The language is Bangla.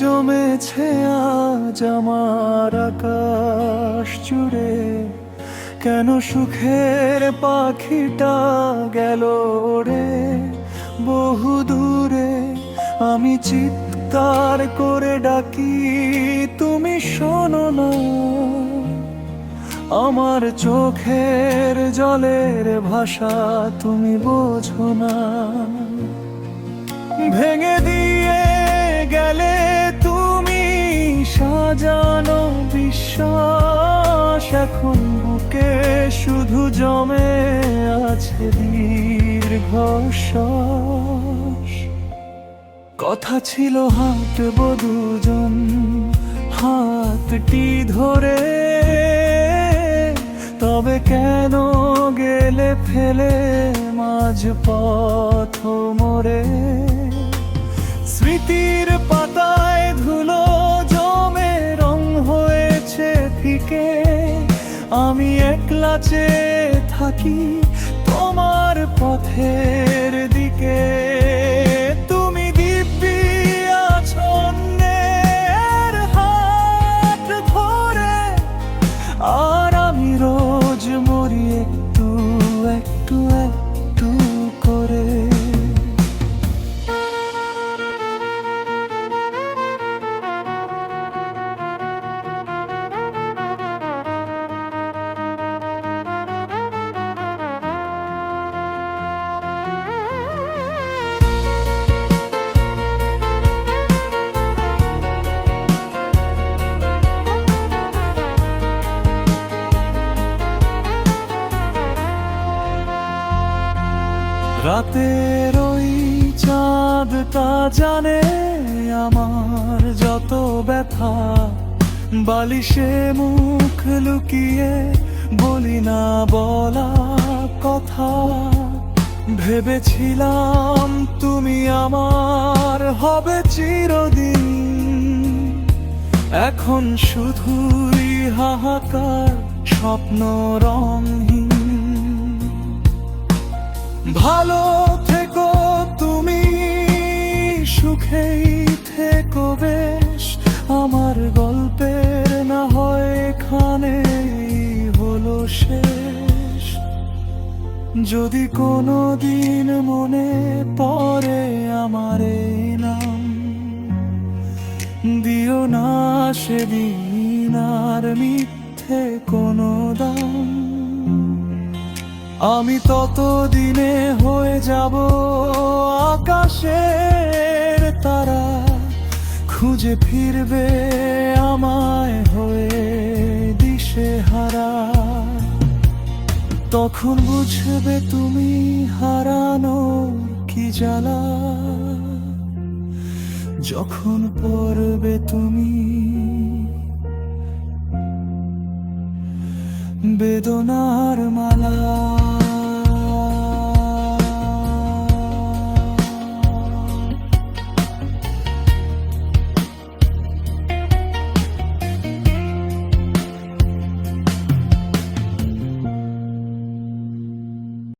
জমেছে আজ আমার আকাশ জুড়ে। কেন সুখের পাখিটা গেল রে? বহু দূরে আমি চিৎকার করে ডাকি, তুমি শোনো না। আমার চোখের জলের ভাষা তুমি বোঝো না। ভেঙে দিয়ে গেলে সাজানো বিশ্বাস, এখন বুকে শুধু জমে আছে দীর্ঘ শ্বাস কথা ছিল হাঁটবো দুজন হাতটি ধরে। তবে কেন গেলে ফেলে মাঝ পথ মোরে স্মৃতির আমি একলা চেয়ে থাকি তোমার পথের দিকে। রাতের ওই চাঁদটা জানে আমার যত ব্যথা। বালিশে মুখ লুকিয়ে বলি না বলা কথা। ভেবেছিলাম তুমি আমার হবে চিরদিন। এখন শুধুই হাহাকার, স্বপ্ন রঙহীন। ভালো থেকো তুমি, সুখেই থেকো বেশ। আমার গল্পের না হয় এখানে হলো শেষ। যদি কোনো দিন মনে পড়ে আমার এই নাম, দিও না সেদিন আর মিথ্যে কোনো দাম। আমি ততদিনে হয়ে যাব আকাশের তারা। খুঁজে ফিরবে আমায় হয়ে দিশে হারা। তখন বুঝবে তুমি হারানো কি জ্বালা। যখন পড়বে তুমি বেদনার মালা।